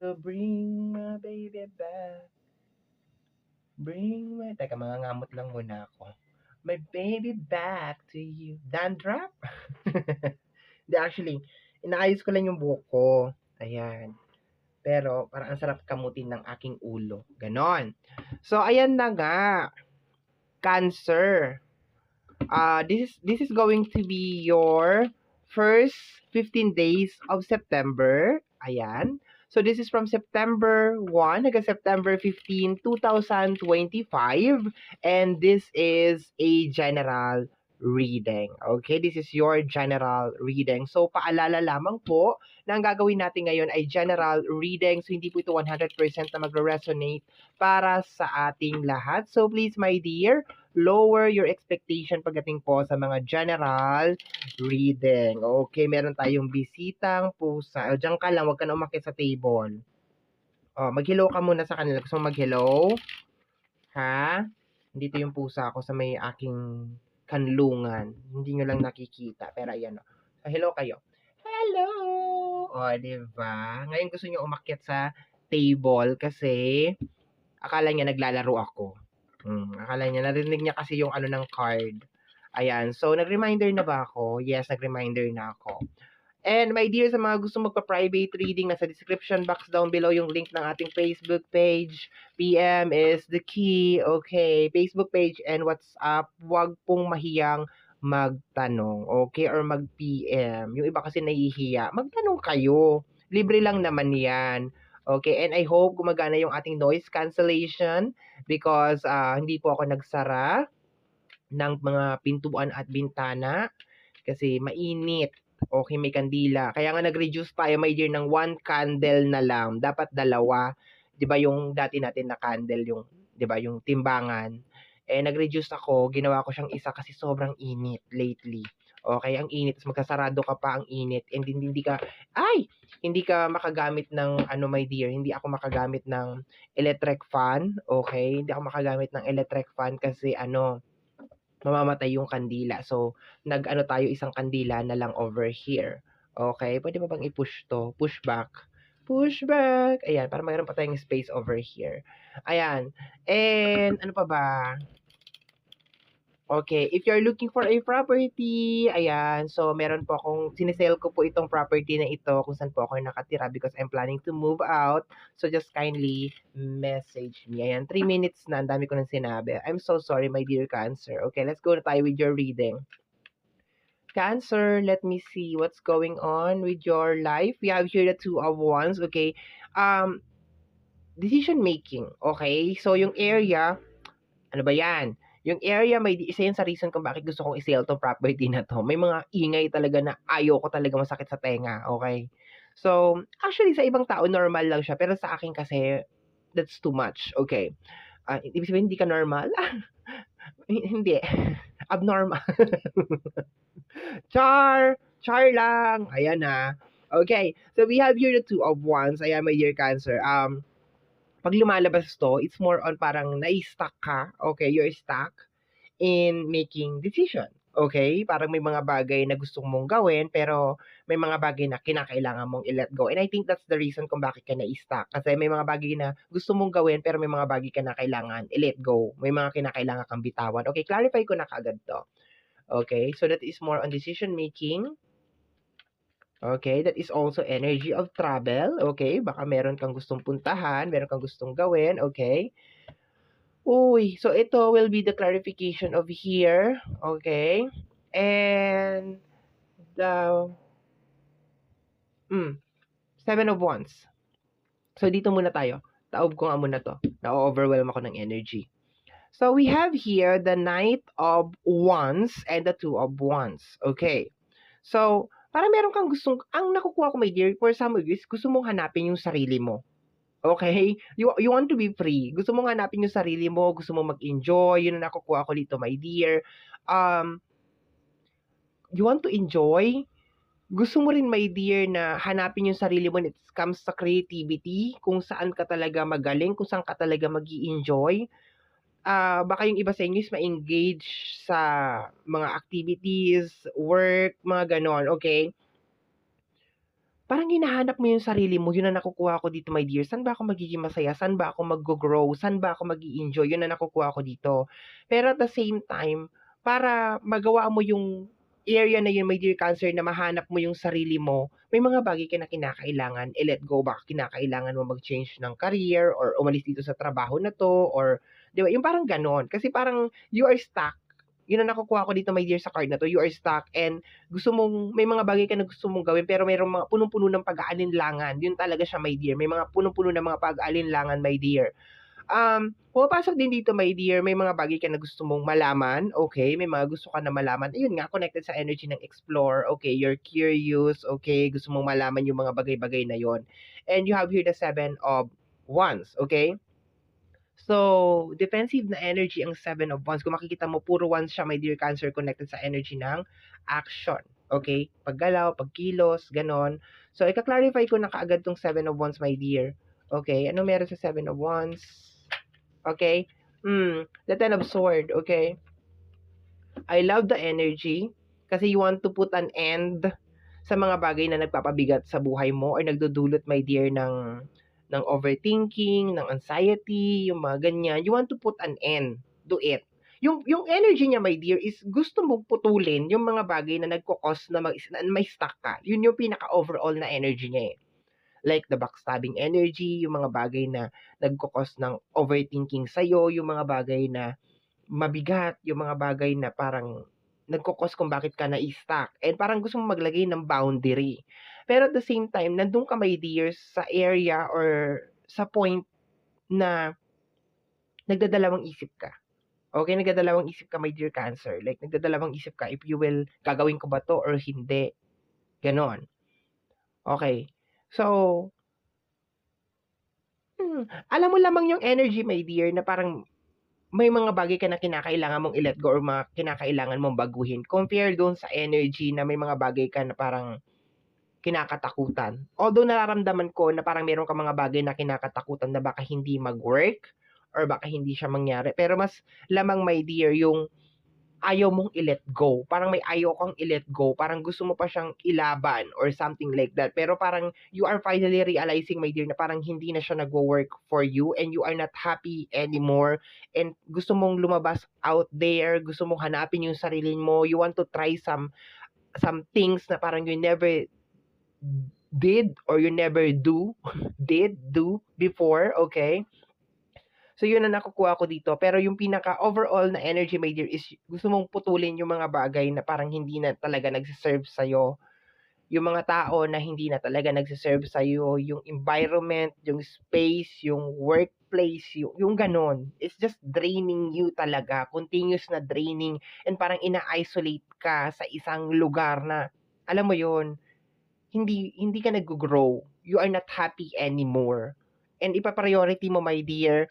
So bring my baby back. Bring my... Teka, mga ngamot lang muna ako. My baby back to you. Dandruff? Hindi, actually, inaayos ko lang yung buhok ko. Ayan. Pero, parang ang sarap kamutin ng aking ulo. Ganon. So, ayan na nga. Cancer. Uh, this is, this is going to be your first 15 days of September. Ayan. So this is from September 1 hanggang September 15, 2025. And this is a general reading. Okay, this is your general reading. So, paalala lamang po na ang gagawin natin ngayon ay general reading. So, hindi po ito 100% na magre-resonate para sa ating lahat. So, please, my dear, lower your expectation pagdating po sa mga general reading. Okay, meron tayong bisitang pusa. O, dyan ka lang, huwag ka na umakit sa table. O, mag-hello ka muna sa kanila. Gusto mo mag-hello? Ha? Dito yung pusa ko sa may aking kanlungan. Hindi nyo lang nakikita. Pero ayan o. So, hello kayo. Hello! O, diba? Ngayon gusto nyo umakyat sa table kasi akala niya naglalaro ako. Hmm, akala niya, narinig niya kasi yung ano ng card. Ayan. So, nag-reminder na ba ako? Yes, nag-reminder na ako. And my dear, sa mga gusto magpa-private reading, nasa description box down below yung link ng ating Facebook page. PM is the key. Okay, Facebook page and WhatsApp. Huwag pong mahiyang magtanong. Okay, or mag-PM. Yung iba kasi nahihiya. Magtanong kayo. Libre lang naman yan. Okay, and I hope gumagana yung ating noise cancellation because uh, hindi po ako nagsara ng mga pintuan at bintana kasi mainit Okay, may kandila. Kaya nga nag-reduce tayo, my dear, ng one candle na lang. Dapat dalawa. 'Di ba yung dati natin na candle yung 'di ba yung timbangan. Eh nag-reduce ako, ginawa ko siyang isa kasi sobrang init lately. Okay, ang init, tapos magkasarado ka pa ang init and hindi, hindi ka ay, hindi ka makagamit ng ano my dear, hindi ako makagamit ng electric fan, okay? Hindi ako makagamit ng electric fan kasi ano, mamamatay yung kandila. So, nag-ano tayo isang kandila na lang over here. Okay, pwede ba bang i-push to? Push back. Push back. Ayan, para mayroon pa tayong space over here. Ayan. And, ano pa ba? Okay, if you're looking for a property, ayan, so meron po akong, sinesale ko po itong property na ito kung saan po ako nakatira because I'm planning to move out. So just kindly message me. Ayan, 3 minutes na, ang dami ko nang sinabi. I'm so sorry, my dear Cancer. Okay, let's go na tayo with your reading. Cancer, let me see what's going on with your life. We have here the two of wands, okay? Um, decision making, okay? So yung area, ano ba yan? Yung area, may isa yan sa reason kung bakit gusto kong i-sell tong property na to. May mga ingay talaga na ayaw ko talaga masakit sa tenga, okay? So, actually, sa ibang tao, normal lang siya. Pero sa akin kasi, that's too much, okay? Uh, ibig sabihin, hindi ka normal? hindi. Abnormal. char! Char lang! Ayan na. Okay. So, we have here the two of wands. Ayan, my dear cancer. Um, pag lumalabas to, it's more on parang na-stuck ka, okay, you're stuck in making decision. Okay? Parang may mga bagay na gusto mong gawin, pero may mga bagay na kinakailangan mong i-let go. And I think that's the reason kung bakit ka na-stuck. Kasi may mga bagay na gusto mong gawin, pero may mga bagay ka na kailangan i-let go. May mga kinakailangan kang bitawan. Okay, clarify ko na kagad to. Okay, so that is more on decision making. Okay, that is also energy of travel. Okay, baka meron kang gustong puntahan, meron kang gustong gawin. Okay. Uy, so ito will be the clarification of here. Okay. And the mm, seven of wands. So dito muna tayo. Taob ko nga muna to. Na-overwhelm ako ng energy. So we have here the knight of wands and the two of wands. Okay. So, para meron kang gustong, ang nakukuha ko, my dear, for some of you, gusto mong hanapin yung sarili mo. Okay? You, you want to be free. Gusto mong hanapin yung sarili mo, gusto mong mag-enjoy, yun ang nakukuha ko dito, my dear. Um, you want to enjoy, gusto mo rin, my dear, na hanapin yung sarili mo when it comes sa creativity, kung saan ka talaga magaling, kung saan ka talaga mag enjoy uh, baka yung iba sa inyo is ma-engage sa mga activities, work, mga ganon, okay? parang hinahanap mo yung sarili mo, yun ang nakukuha ko dito my dear. Saan ba ako magiging masaya? Saan ba ako maggo-grow? Saan ba ako mag-i-enjoy? Yun ang nakukuha ko dito. Pero at the same time, para magawa mo yung area na yun, my dear Cancer, na mahanap mo yung sarili mo, may mga bagay ka na kinakailangan i-let go. Baka kinakailangan mo mag-change ng career or umalis dito sa trabaho na to or, di ba, yung parang ganon. Kasi parang you are stuck. Yun ang nakukuha ko dito, my dear, sa card na to. You are stuck and gusto mong, may mga bagay ka na gusto mong gawin pero mayroong mga punong-puno ng pag-aalinlangan. Yun talaga siya, my dear. May mga punong-puno ng mga pag-aalinlangan, my dear. Um, pumapasok din dito, my dear, may mga bagay ka na gusto mong malaman, okay? May mga gusto ka na malaman. Ayun nga, connected sa energy ng explore, okay? You're curious, okay? Gusto mong malaman yung mga bagay-bagay na yon. And you have here the seven of wands, okay? So, defensive na energy ang seven of wands. Kung makikita mo, puro wands siya, my dear Cancer, connected sa energy ng action. Okay? Paggalaw, pagkilos, ganon. So, ika-clarify ko na kaagad tong seven of wands, my dear. Okay? Ano meron sa seven of wands? Okay? Hmm, the ten of sword, okay? I love the energy kasi you want to put an end sa mga bagay na nagpapabigat sa buhay mo or nagdudulot, my dear, ng ng overthinking, ng anxiety, yung mga ganyan. You want to put an end to it. Yung, yung energy niya, my dear, is gusto mong putulin yung mga bagay na nagkukos na, mag, na may stuck ka. Yun yung pinaka-overall na energy niya eh. Like the backstabbing energy, yung mga bagay na nagkukos ng overthinking sa'yo, yung mga bagay na mabigat, yung mga bagay na parang nagkukos kung bakit ka na-stuck. And parang gusto mong maglagay ng boundary. Pero at the same time, nandun ka, my dears, sa area or sa point na nagdadalawang isip ka. Okay, nagdadalawang isip ka, my dear Cancer. Like, nagdadalawang isip ka if you will, gagawin ko ba to or hindi. Ganon. Okay. So, hmm, alam mo lamang yung energy, my dear, na parang may mga bagay ka na kinakailangan mong i-let go or mga kinakailangan mong baguhin. Compare doon sa energy na may mga bagay ka na parang kinakatakutan. Although nararamdaman ko na parang meron ka mga bagay na kinakatakutan na baka hindi mag-work or baka hindi siya mangyari. Pero mas lamang, my dear, yung ayaw mong i-let go. Parang may ayaw kang i-let go. Parang gusto mo pa siyang ilaban or something like that. Pero parang you are finally realizing, my dear, na parang hindi na siya nag-work for you and you are not happy anymore. And gusto mong lumabas out there. Gusto mong hanapin yung sarili mo. You want to try some some things na parang you never did or you never do, did do before, okay? So, yun ang nakukuha ko dito. Pero yung pinaka overall na energy, dear, is gusto mong putulin yung mga bagay na parang hindi na talaga nagsiserve sa'yo. Yung mga tao na hindi na talaga nagsiserve sa'yo. Yung environment, yung space, yung workplace, yung, yung ganon. It's just draining you talaga. Continuous na draining. And parang ina-isolate ka sa isang lugar na, alam mo yun, hindi hindi ka nag-grow. You are not happy anymore. And ipa-priority mo, my dear,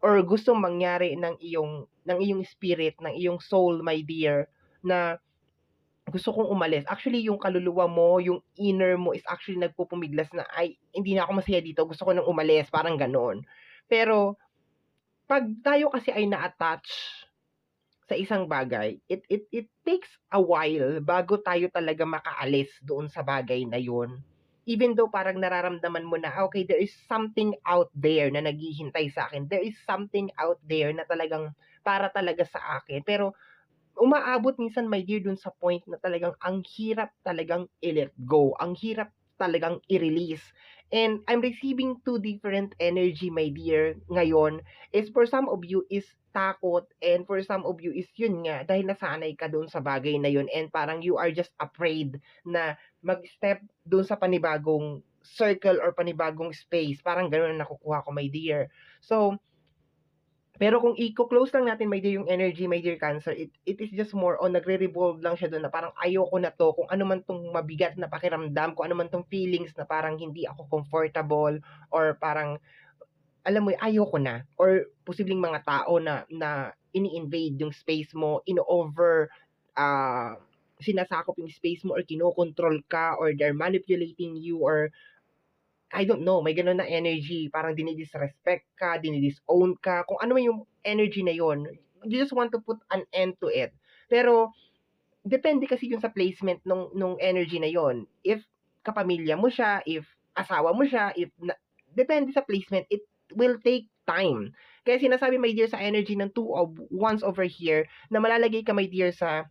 or gusto mangyari ng iyong ng iyong spirit, ng iyong soul, my dear, na gusto kong umalis. Actually, yung kaluluwa mo, yung inner mo is actually nagpupumiglas na, ay, hindi na ako masaya dito, gusto ko nang umalis, parang ganoon. Pero, pag tayo kasi ay na-attach sa isang bagay, it it it takes a while bago tayo talaga makaalis doon sa bagay na yun. Even though parang nararamdaman mo na, okay, there is something out there na naghihintay sa akin. There is something out there na talagang para talaga sa akin. Pero umaabot minsan, my dear, dun sa point na talagang ang hirap talagang i-let go. Ang hirap talagang i-release. And I'm receiving two different energy, my dear, ngayon. Is for some of you is takot and for some of you is yun nga dahil nasanay ka doon sa bagay na yun and parang you are just afraid na mag-step doon sa panibagong circle or panibagong space. Parang ganoon ang nakukuha ko, my dear. So, pero kung i-close lang natin, my dear, yung energy, my dear Cancer, it, it is just more on nagre-revolve lang siya doon na parang ayoko na to, kung ano man tong mabigat na pakiramdam, kung ano man tong feelings na parang hindi ako comfortable or parang alam mo, ayoko na. Or posibleng mga tao na, na ini-invade yung space mo, in-over, uh, sinasakop yung space mo or kinokontrol ka or they're manipulating you or I don't know, may ganun na energy, parang dinidisrespect ka, dinidisown ka, kung ano man yung energy na yon you just want to put an end to it. Pero, depende kasi yun sa placement nung, nung energy na yon If kapamilya mo siya, if asawa mo siya, if na, depende sa placement, it will take time. Kaya sinasabi, my dear, sa energy ng two of wands over here, na malalagay ka, my dear, sa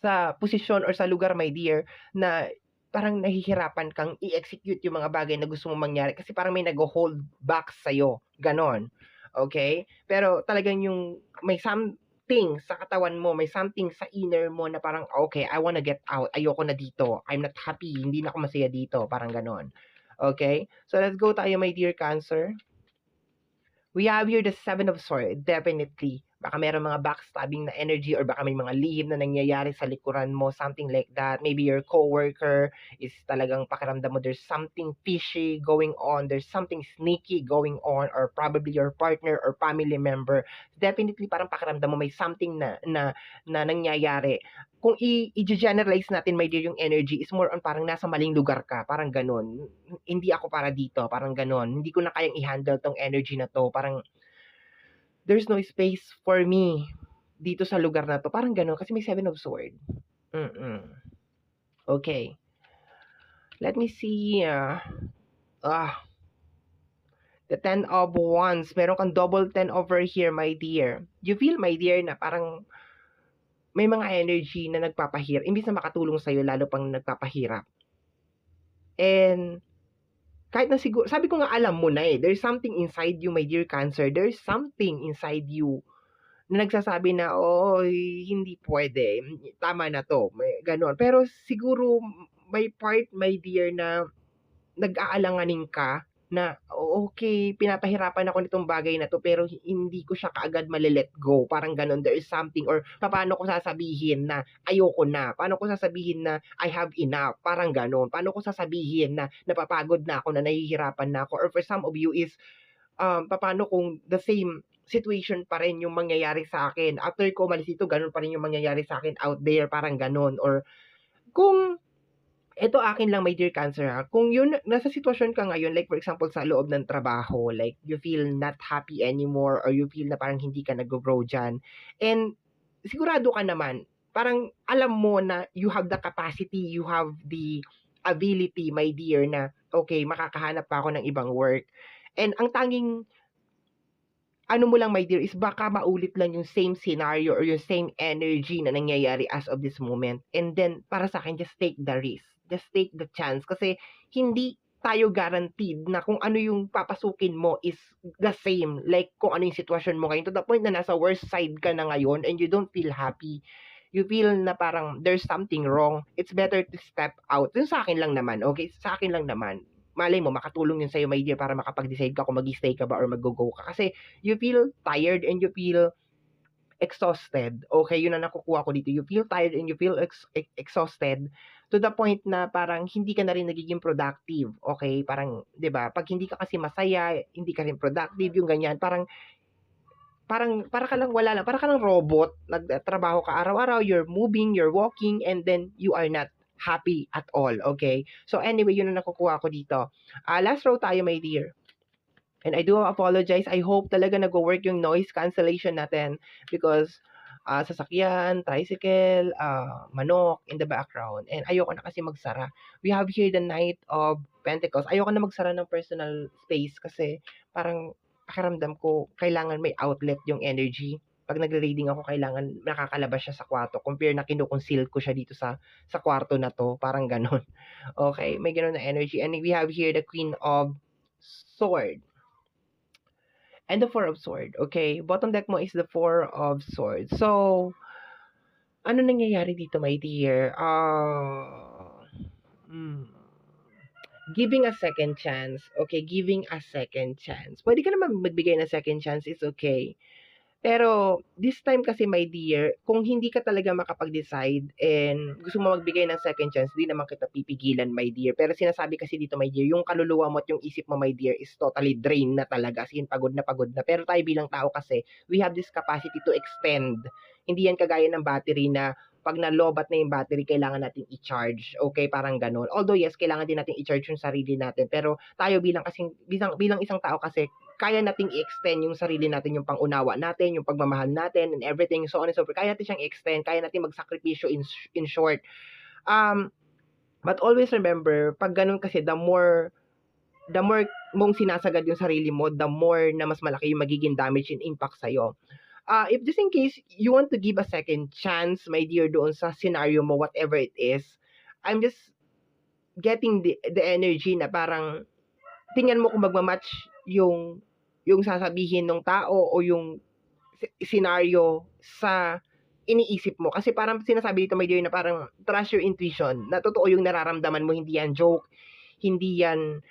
sa posisyon or sa lugar, my dear, na parang nahihirapan kang i-execute yung mga bagay na gusto mong mangyari kasi parang may nag-hold back sa'yo. Ganon. Okay? Pero talagang yung may something sa katawan mo, may something sa inner mo na parang, okay, I wanna get out. Ayoko na dito. I'm not happy. Hindi na ako masaya dito. Parang ganon. Okay? So, let's go tayo, my dear Cancer. We have here the Seven of Swords. Definitely. Baka meron mga backstabbing na energy or baka may mga lihim na nangyayari sa likuran mo, something like that. Maybe your coworker is talagang pakiramdam mo there's something fishy going on, there's something sneaky going on or probably your partner or family member. Definitely parang pakiramdam mo may something na na, na nangyayari. Kung i-generalize natin my dear yung energy is more on parang nasa maling lugar ka, parang ganun. Hindi ako para dito, parang ganun. Hindi ko na kayang i-handle tong energy na to. Parang there's no space for me dito sa lugar na to. Parang gano'n, kasi may Seven of Sword. Mm-mm. Okay. Let me see. Uh, ah. The Ten of Wands. Meron kang double ten over here, my dear. You feel, my dear, na parang may mga energy na nagpapahirap. Imbis na makatulong sa'yo, lalo pang nagpapahirap. And kahit na siguro, sabi ko nga alam mo na eh, there's something inside you, my dear Cancer, there's something inside you na nagsasabi na, oh, hindi pwede, tama na to, may ganon. Pero siguro, may part, my dear, na nag-aalanganin ka na okay, pinapahirapan ako nitong bagay na to pero hindi ko siya kaagad mali-let go. Parang ganun, there is something or paano ko sasabihin na ayoko na? Paano ko sasabihin na I have enough? Parang ganun. Paano ko sasabihin na napapagod na ako, na nahihirapan na ako? Or for some of you is um, paano kung the same situation pa rin yung mangyayari sa akin. After ko umalis dito, ganun pa rin yung mangyayari sa akin out there, parang ganun. Or kung ito akin lang, my dear Cancer, ha? kung yun, nasa sitwasyon ka ngayon, like for example, sa loob ng trabaho, like you feel not happy anymore or you feel na parang hindi ka nag-grow dyan, and sigurado ka naman, parang alam mo na you have the capacity, you have the ability, my dear, na okay, makakahanap pa ako ng ibang work. And ang tanging ano mo lang, my dear, is baka maulit lang yung same scenario or yung same energy na nangyayari as of this moment. And then, para sa akin, just take the risk. Just take the chance. Kasi, hindi tayo guaranteed na kung ano yung papasukin mo is the same. Like, kung ano yung sitwasyon mo ngayon. To the point na nasa worst side ka na ngayon and you don't feel happy. You feel na parang there's something wrong. It's better to step out. Yung sa akin lang naman, okay? Sa akin lang naman malay mo, makatulong yun sa'yo, my dear, para makapag-decide ka kung mag-stay ka ba or mag-go ka. Kasi you feel tired and you feel exhausted. Okay, yun ang nakukuha ko dito. You feel tired and you feel ex- ex- exhausted to the point na parang hindi ka na rin nagiging productive. Okay, parang, 'di ba? Pag hindi ka kasi masaya, hindi ka rin productive, yung ganyan, parang parang para ka lang wala lang, para ka lang robot, nagtrabaho ka araw-araw, you're moving, you're walking and then you are not happy at all, okay? So anyway, yun ang nakukuha ko dito. Uh, last row tayo, my dear. And I do apologize. I hope talaga nag-work yung noise cancellation natin because uh, sasakyan, tricycle, uh, manok in the background. And ayoko na kasi magsara. We have here the Night of Pentacles. Ayoko na magsara ng personal space kasi parang pakiramdam ko kailangan may outlet yung energy pag nagre-reading ako, kailangan nakakalabas siya sa kwarto. Compare na kinukonceal ko siya dito sa sa kwarto na to. Parang ganon. Okay, may ganon na energy. And we have here the Queen of Sword. And the Four of Sword. Okay, bottom deck mo is the Four of Swords. So, ano nangyayari dito, my dear? Uh, hmm, giving a second chance. Okay, giving a second chance. Pwede ka naman magbigay ng second chance. It's okay pero this time kasi my dear, kung hindi ka talaga makapag-decide and gusto mo magbigay ng second chance, di naman kita pipigilan my dear. Pero sinasabi kasi dito my dear, yung kaluluwa mo at yung isip mo my dear is totally drained na talaga. As in, pagod na pagod na. Pero tayo bilang tao kasi, we have this capacity to extend. Hindi yan kagaya ng battery na pag nalobat na yung battery, kailangan natin i-charge. Okay, parang ganun. Although yes, kailangan din natin i-charge yung sarili natin. Pero tayo bilang kasi bilang, bilang isang tao kasi kaya nating i-extend yung sarili natin, yung pangunawa natin, yung pagmamahal natin, and everything, so on and so forth. Kaya natin siyang i-extend, kaya natin magsakripisyo in, in short. Um, But always remember, pag ganun kasi, the more the more mong sinasagad yung sarili mo, the more na mas malaki yung magiging damage and impact sa'yo. Uh, if just in case you want to give a second chance, my dear, doon sa scenario mo, whatever it is, I'm just getting the, the energy na parang tingnan mo kung magmamatch yung yung sasabihin ng tao o yung scenario sa iniisip mo. Kasi parang sinasabi dito, my dear, na parang trust your intuition. Na totoo yung nararamdaman mo, hindi yan joke, hindi yan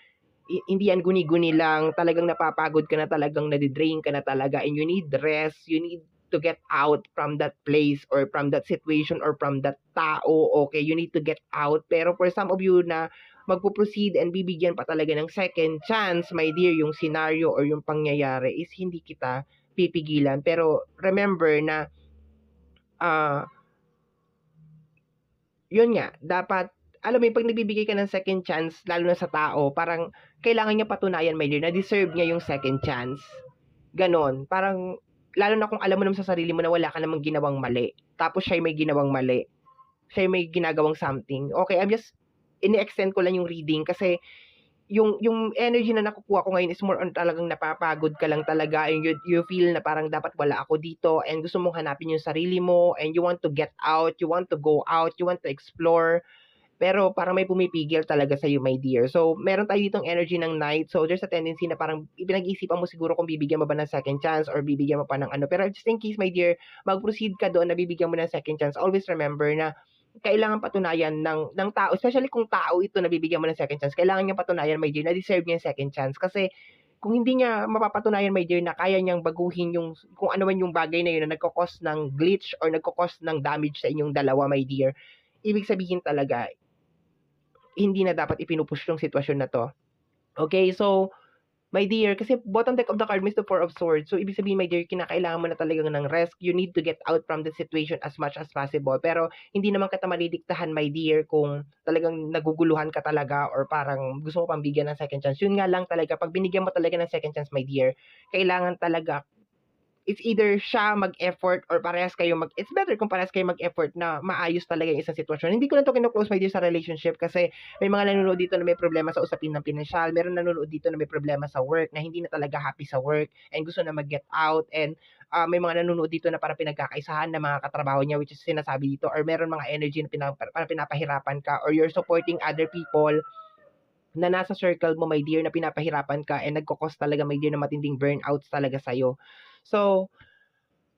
hindi yan guni-guni lang, talagang napapagod ka na, talagang nadidrain ka na talaga, and you need rest, you need to get out from that place or from that situation or from that tao, okay, you need to get out. Pero for some of you na magpo-proceed and bibigyan pa talaga ng second chance, my dear, yung scenario or yung pangyayari is hindi kita pipigilan. Pero remember na ah yun nga, dapat alam mo pag nagbibigay ka ng second chance, lalo na sa tao, parang kailangan niya patunayan, my dear, na deserve niya yung second chance. Ganon. Parang, lalo na kung alam mo naman sa sarili mo na wala ka namang ginawang mali. Tapos siya may ginawang mali. Siya may ginagawang something. Okay, I'm just, ini-extend ko lang yung reading kasi yung yung energy na nakukuha ko ngayon is more on talagang napapagod ka lang talaga and you, you feel na parang dapat wala ako dito and gusto mong hanapin yung sarili mo and you want to get out, you want to go out, you want to explore pero parang may pumipigil talaga sa you, my dear. So, meron tayo ditong energy ng night. So, there's a tendency na parang pinag-iisipan mo siguro kung bibigyan mo ba ng second chance or bibigyan mo pa ng ano. Pero just in case, my dear, mag-proceed ka doon na bibigyan mo ng second chance, always remember na kailangan patunayan ng ng tao, especially kung tao ito na bibigyan mo ng second chance, kailangan niya patunayan, my dear, na deserve niya yung second chance. Kasi kung hindi niya mapapatunayan, my dear, na kaya niyang baguhin yung kung ano man yung bagay na yun na nagkakos ng glitch or nagkakos ng damage sa inyong dalawa, my dear, ibig sabihin talaga, hindi na dapat ipinupush yung sitwasyon na to. Okay, so, my dear, kasi bottom deck of the card is the Four of Swords. So, ibig sabihin, my dear, kinakailangan mo na talagang ng rest. You need to get out from the situation as much as possible. Pero, hindi naman kita malidiktahan, my dear, kung talagang naguguluhan ka talaga or parang gusto mo pang bigyan ng second chance. Yun nga lang talaga, pag binigyan mo talaga ng second chance, my dear, kailangan talaga it's either siya mag-effort or parehas kayo mag it's better kung parehas kayo mag-effort na maayos talaga yung isang sitwasyon. Hindi ko na to kino-close my dear sa relationship kasi may mga nanonood dito na may problema sa usapin ng pinansyal, meron nanonood dito na may problema sa work, na hindi na talaga happy sa work and gusto na mag-get out and uh, may mga nanonood dito na parang pinagkakaisahan na mga katrabaho niya which is sinasabi dito or meron mga energy na pinap- parang pinapahirapan ka or you're supporting other people na nasa circle mo, my dear, na pinapahirapan ka and nagkakos talaga, my dear, na matinding burnouts talaga sa'yo. So,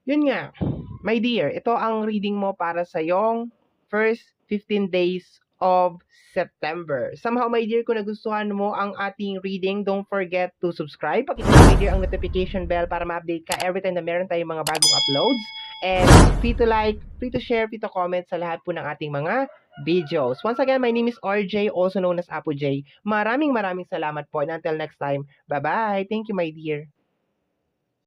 yun nga, my dear, ito ang reading mo para sa yung first 15 days of September. Somehow, my dear, kung nagustuhan mo ang ating reading, don't forget to subscribe. Pakita my dear, ang notification bell para ma-update ka every time na meron tayong mga bagong uploads. And free to like, free to share, free to comment sa lahat po ng ating mga videos. Once again, my name is RJ, also known as Apo J. Maraming maraming salamat po. And until next time, bye-bye. Thank you, my dear.